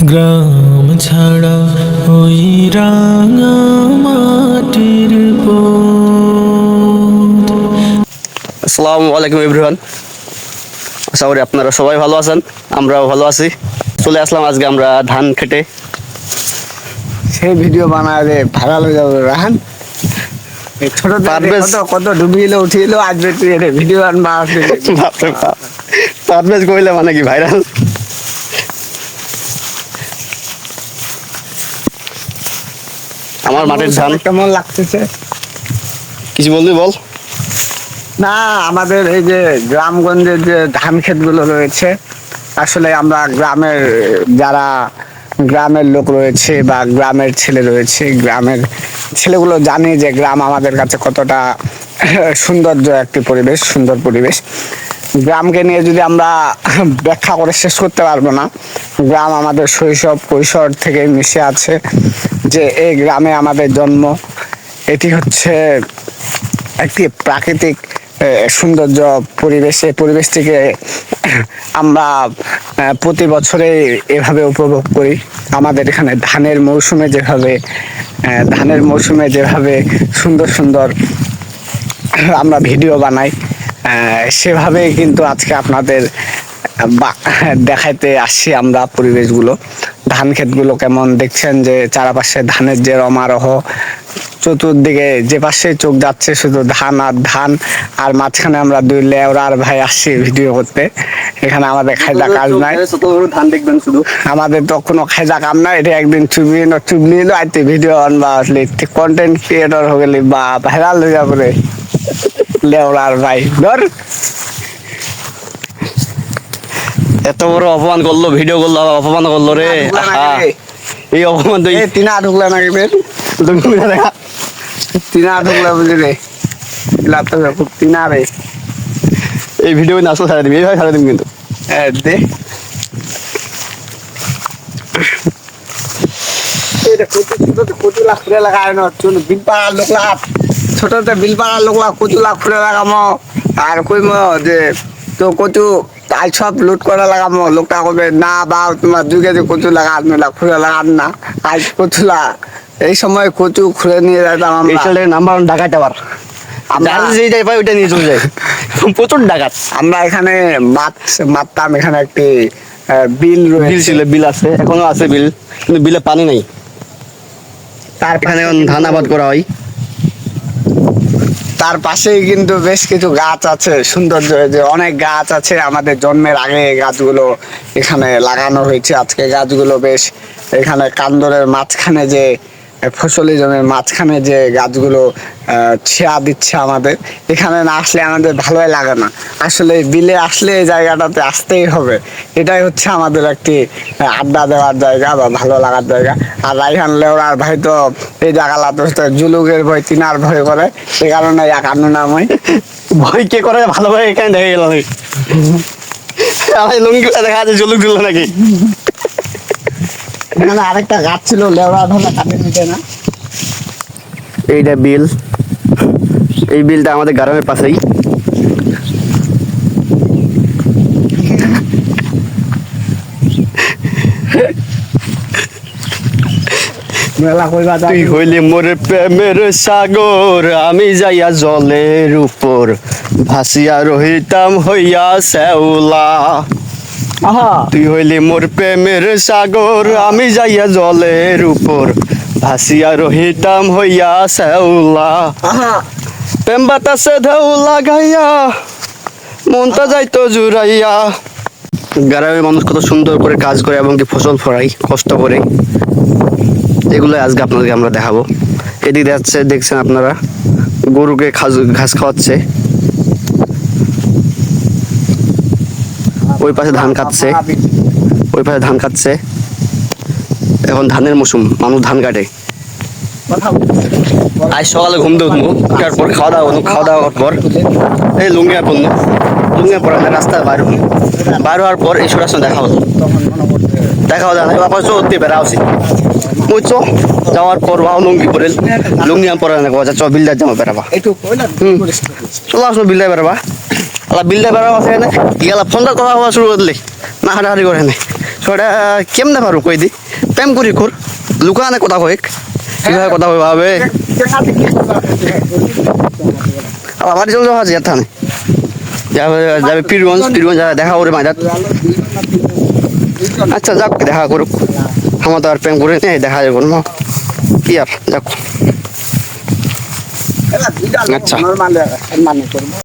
গ্রাম ছাড়া ওই রাঙা মাটির আসসালামু আলাইকুম এভরিওয়ান। আশা করি আপনারা সবাই ভালো আছেন আমরাও ভালো আছি। চলে আসলাম আজকে আমরা ধান খেটে। সেই ভিডিও বানালে ভাইরাল হয়ে যাবে রাহান ছোট কত কত ডুবিয়ে উঠিয়ে আজকে ভিডিও আনবা বাপরে বাপ। কইলে মানে কি ভাইরাল? আমার মাঠের ধান। কেমন লাগতেছে? কিছু বলবি বল। না আমাদের এই যে গ্রামগঞ্জের যে ধান ক্ষেতগুলো রয়েছে আসলে আমরা গ্রামের যারা গ্রামের লোক রয়েছে বা গ্রামের ছেলে রয়েছে গ্রামের ছেলেগুলো জানে যে গ্রাম আমাদের কাছে কতটা সৌন্দর্য একটি পরিবেশ সুন্দর পরিবেশ। গ্রামকে নিয়ে যদি আমরা ব্যাখ্যা করে শেষ করতে পারব না, গ্রাম আমাদের শৈশব, কৈশোর থেকে মিশে আছে যে এই গ্রামে আমাদের জন্ম। এটি হচ্ছে একটি প্রাকৃতিক সৌন্দর্য পরিবেশ। পরিবেশটিকে আমরা প্রতি বছরে এভাবে উপভোগ করি। আমাদের এখানে ধানের মৌসুমে যেভাবে ধানের মৌসুমে যেভাবে সুন্দর সুন্দর আমরা ভিডিও বানাই আহ, সেভাবেই কিন্তু আজকে আপনাদের বা- দেখাইতে আসছি আমরা পরিবেশগুলো। ধান ক্ষেতগুলো কেমন দেখছেন যে চারপাশে ধানের যে রমারহ চতুর্দিকে যে পাশে চোখ যাচ্ছে শুধু ধান আর ধান আর মাঝখানে আমরা দুই লেওরা আর ভাই আসছি ভিডিও করতে। এখানে আমাদের খাইদা কাজ নাই। ধান দেখবেন শুধু। আমাদের তো কোনো খাইজা কাম নাই এটা একদিন চুবি না চুবলি এলো আইতে ভিডিও আনবা আসলে কন্টেন্ট ক্রিয়েটর হয়ে গেলি বা ভাইরাল হয়ে যাবে লেওড়ার ভাই ধর এত বড় অপমান করল ভিডিও করল অপমান করল রে? এই অপমান তুই তিনা ঢুকলে নাকি বের দেখা তিনা ঢুকলে বুঝলি রে খুব তিনা রে এই ভিডিও না আসলে ছাড়া দিবি এইভাবে ছাড়া দিবি কিন্তু এ, দে এটা ছোটতে কচু লাখ ফুলে লাগায় না চুন বিলপাড়ার লোক লাগ ছোটতে বিলপাড়ার লোক লাগ কচু লাখ ফুলে লাগামো। আর কইম যে তো কচু আজ সব লুট করে লাগামো। লোকটা কবে না বা তোমার দুই কেজি কচু লাগান লাখ ফুলে লাগান না। আজ কচু লা এই সময় কচু খুলে নিয়ে যেতাম আমরা। নাম্বার ডাকাত আবার। আমরা- যার যেটাই পাই ওইটা নিয়ে চলে প্রচুর ডাকাত। আমরা এখানে মাছ মারতাম এখানে একটি বিল বিল ছিল বিল আছে এখনও আছে বিল কিন্তু বিলে পানি নাই। তার এখানে ধান আবাদ করা হয়। তার পাশেই কিন্তু বেশ কিছু গাছ আছে, সৌন্দর্য যে অনেক গাছ আছে আমাদের জন্মের আগে গাছগুলো এখানে লাগানো হয়েছে। আজকে গাছগুলো বেশ এখানে কান্দরের মাঝখানে যে ফসলি জমির মাঝখানে যে গাছগুলো ছেয়া দিচ্ছে আমাদের, এখানে না আসলে আমাদের ভালোই লাগে না। আসলে বিলে আসলে এই জায়গাটাতে আসতেই হবে। এটাই হচ্ছে আমাদের একটি আড্ডা দেওয়ার জায়গা বা ভালো লাগার জায়গা। আর রাইহান লেওড়ার ভাই তো এই জায়গাটা তো জুলুকের ভয় তিনার ভয় করে। সে কারণে একান্ন নাম ভয় কে করে? ভালো এখানে দেখে গেল আমি লুঙ্গি দেখা যাচ্ছে জলুক দিল নাকি? এখানে আরেকটা গাছ ছিল লেওড়া ধরা কাটে নিতে না। এইটা বিল। এই বিলটা আমাদের গ্রামের পাশেই। তুই হইলি মোর প্রেমের সাগর আমি যাইয়া জলের উপর ভাসিয়া রহিতাম হইয়া শ্যাওলা। তুই হইলি মোর প্রেমের সাগর আমি যাইয়া জলের উপর ভাসিয়া রহিতাম হইয়া শ্যাওলা। প্রেম বাতাসে ঢেউ লাগাইয়া মনটা যাইতো জুড়াইয়া। গ্রামের মানুষ কত সুন্দর করে কাজ করে এবং কি ফসল ফলাই কষ্ট করে। এগুলো আজকে আপনাদেরকে আমরা দেখাবো। এদিকে যাচ্ছে দেখছেন আপনারা গরুকে ঘাস খাওয়াচ্ছে। ওই পাশে ধান কাটছে। ওই পাশে ধান কাটছে। এখন ধানের মৌসুম মানুষ ধান কাটে। আজ সকালে ঘুম দিয়ে উঠবো উঠার পর খাওয়া দাওয়া করব খাওয়া দাওয়ার পর এই লুঙ্গিয়া পড়ল লুঙ্গিয়া পরে আমরা রাস্তায় বাইর হলো বাইর হওয়ার পর এই সরাসরি দেখা হলো দেখা হলো না বাপা চলতে বেড়া আসি বুঝছ যাওয়ার পর ভাও লুঙ্গি পরে লুঙ্গি পরে না কথা চ বিলদার জামা বেড়াবা। হুম। চলো আসলো বিলদায় বেড়াবা। আলা বিলদায় বেড়াবা আছে না গেলা ফোনটা কথা হওয়া শুরু করলে না হাঁটাহাঁটি করে না ছড়া কেমনে পারো কই দি? প্রেম করি কর লুকানে কথা কয়েক। কীভাবে কথা কই ভাবে? আবার চলে যাওয়া আছে থানে। যাবে যাবে পীরগঞ্জ পীরগঞ্জ দেখা করে মাইরাত। আচ্ছা যাক, দেখা করুক। আমার তো আর প্রেম করে নেই, দেখা যাবে না কি আর, যাক। আচ্ছা।